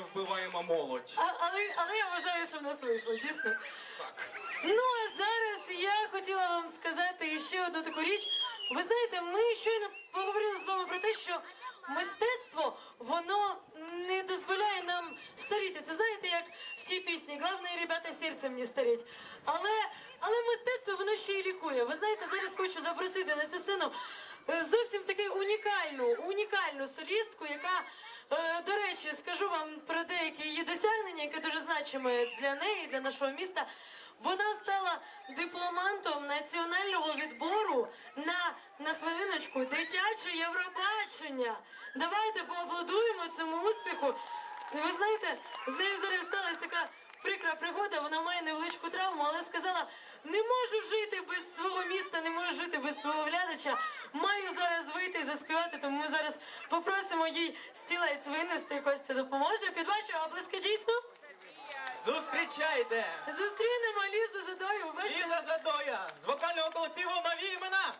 вбиваємо молодь. А, але, але я вважаю, що в нас вийшло, дійсно. Так. Ну а зараз я хотіла вам сказати ще одну таку річ. Ви знаєте, ми щойно поговорили з вами про те, що мистецтво воно не дозволяє нам старіти. Це знаєте, як в тій пісні Главне, ребята, серцем не старіть. Але, але мистецтво воно ще й лікує. Ви знаєте, зараз хочу запросити на цю сцену зовсім таку унікальну, унікальну солістку, яка, е, до речі, скажу вам про деякі її досягнення, яке дуже значиме для неї, для нашого міста. Вона стала дипломантом національного відбору на, на хвилиночку дитяче Євробачення. Давайте поаплодуємо цьому успіху. Ви знаєте, з нею зараз сталася така прикра пригода. Вона має невеличку травму, але сказала: не можу жити без свого міста, не можу жити без свого глядача. Маю зараз вийти і заспівати, тому ми зараз попросимо їй стілець винести. Костя допоможе. Під ваші облиски дійсно. Зустрічайте! Зустрінемо Лізу Задою. Бачите, Ліза Задоя з вокального колективу Нові імена.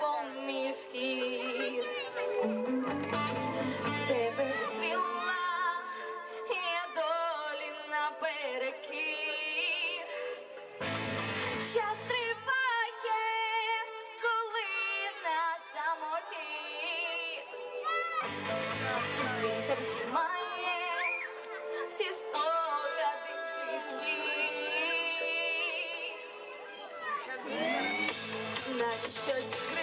Поміж гір. Тебе зустріла, я долі наперекір. Час триває, коли на самоті. Вітер знімає всі спогади precious.